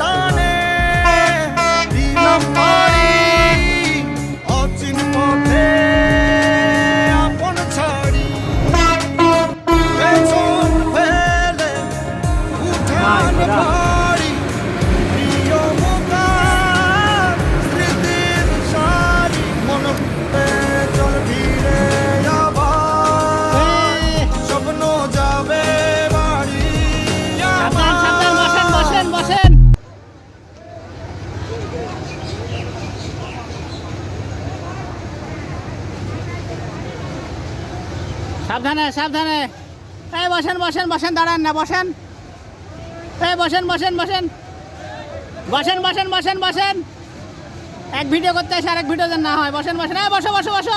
টানে দিলাম পারি অচিন পথে আপন ছাড়ি। পেছন ফেলে উঠান সাবধানে সাবধানে। এই বসেন বসেন বসেন, দাঁড়ান না, বসেন। এই বসেন বসেন বসেন। বসেন বসেন বসেন বসেন। এক ভিডিও করতে এসে আরেক ভিডিও যেন না হয়। বসেন বসেন। এই বসো বসো বসো।